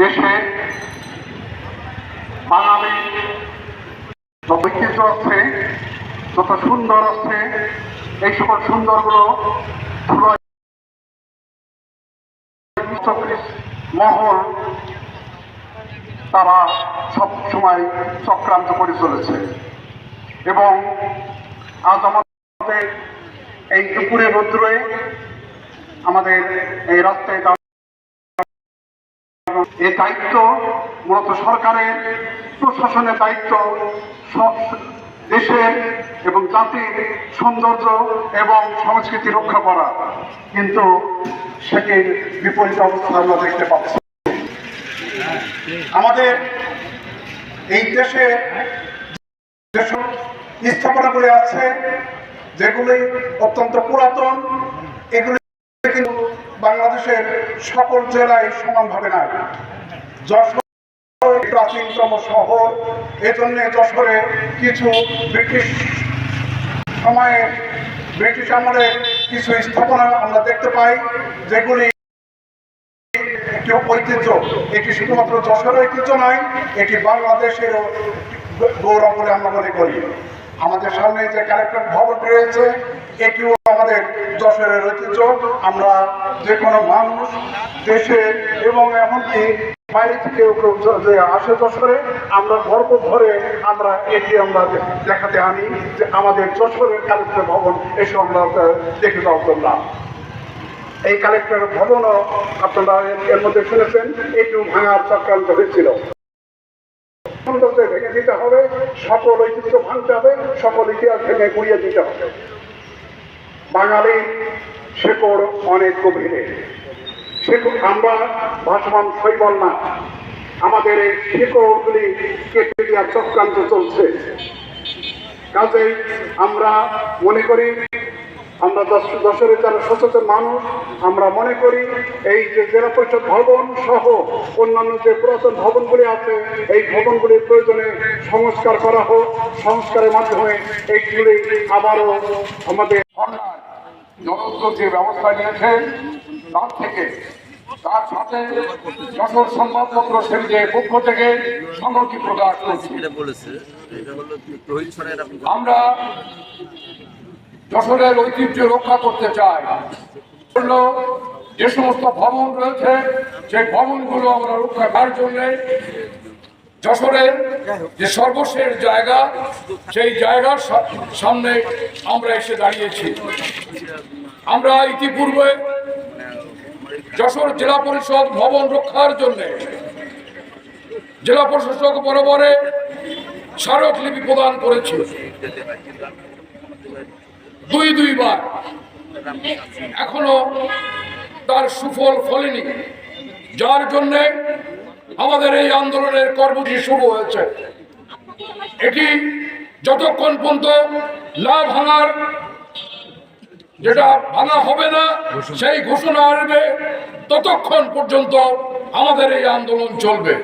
দেশে বাঙালি যত ঐতিহ্য আছে যত সুন্দর আছে এই সকল সুন্দরগুলো মহল, তারা সব সময় চক্রান্ত করে চলেছে। এবং আজ আমাদের এই দুপুরে রৌদ্রে আমাদের এই রাস্তায় এই দায়িত্ব মূলত সরকারের, প্রশাসনের দায়িত্ব দেশের এবং জাতির সৌন্দর্য এবং সংস্কৃতি রক্ষা করা। কিন্তু সেটির বিপরীত অবস্থা আমরা দেখতে পাচ্ছি। আমাদের এই দেশে যেসব স্থাপনা করে আছে যেগুলি অত্যন্ত পুরাতন, এগুলি বাংলাদেশের সকল জেলায় সমানভাবে নাই। যশোর প্রাচীনতম শহর, এজন্য যশোরে কিছু ব্রিটিশ সময়ে ব্রিটিশ আমলে কিছু স্থাপনা আমরা দেখতে পাই, যেগুলি একটি ঐতিহ্য। এটি শুধুমাত্র যশোর ঐতিহ্য নয়, এটি বাংলাদেশেরও গৌরব বলে আমরা মনে করি। আমাদের সামনে যে কালেক্টর ভবনটি রয়েছে এটিও আমাদের যশোরের ঐতিহ্য। আমরা যে কোনো মানুষ, দেশে এবং এমনকি বাইরে থেকে কেউ যে আসে যশোরে, আমরা গর্ব ভরে আমরা এটি আমরা দেখাতে আনি যে আমাদের যশোরের কালেক্টর ভবন, এসে আমরা দেখে দাও তোমরা। এই কালেক্টর ভবনও আপনারা এর মধ্যে শুনেছেন এটিও ভাঙার চক্রান্ত হয়েছিল। ভেঙে দিতে হবে, সকল ঐতিহ্য ভাঙতে হবে, সকল ইতিহাস ভেঙে গুড়িয়ে দিতে হবে। বাঙালির শেকড় অনেক গভীরে। শেকড় আমরা ভাসমান শৈবল না। আমাদের এই শেকড়গুলি কেটে দেওয়ার চক্রান্ত চলছে। কাজেই আমরা মনে করি, আমরা দশ দশের যারা সচেতন মানুষ, আমরা মনে করি এই যে জেলা পরিষদ ভবন সহ অন্যান্য যে পুরাতন ভবনগুলি আছে, এই ভবনগুলির প্রয়োজনে সংস্কার করা হোক। সংস্কারের মাধ্যমে এইগুলি আবারও আমাদের জনত্ব যে ব্যবস্থা নিয়েছে তার থেকে তার সাথে যশোর সংবাদপত্র সেদিকে পক্ষ থেকে সংহতি প্রকাশ করছি। আমরা যশোরের ঐতিহ্য রক্ষা করতে চাই। জন্য যে সমস্ত ভবন রয়েছে সেই ভবনগুলো আমরা রক্ষা করার জন্য যশোরের যে সর্বশেষ জায়গা সেই জায়গার সামনে আমরা এসে দাঁড়িয়েছি। আমরা ইতিপূর্বে যশোর জেলা পরিষদ ভবন রক্ষার জন্য জেলা প্রশাসক বরাবরে স্মারকলিপি প্রদান করেছে। দুই দুইবার। এখনও তার সুফল ফলেনি। যার জন্য আমাদের এই আন্দোলনের কর্মটি শুরু হয়েছে। এটি যতক্ষণ পর্যন্ত লাভ ভাঙার যেটা ভাঙা হবে না সেই ঘোষণা আসবে ততক্ষণ পর্যন্ত আমাদের এই আন্দোলন চলবে।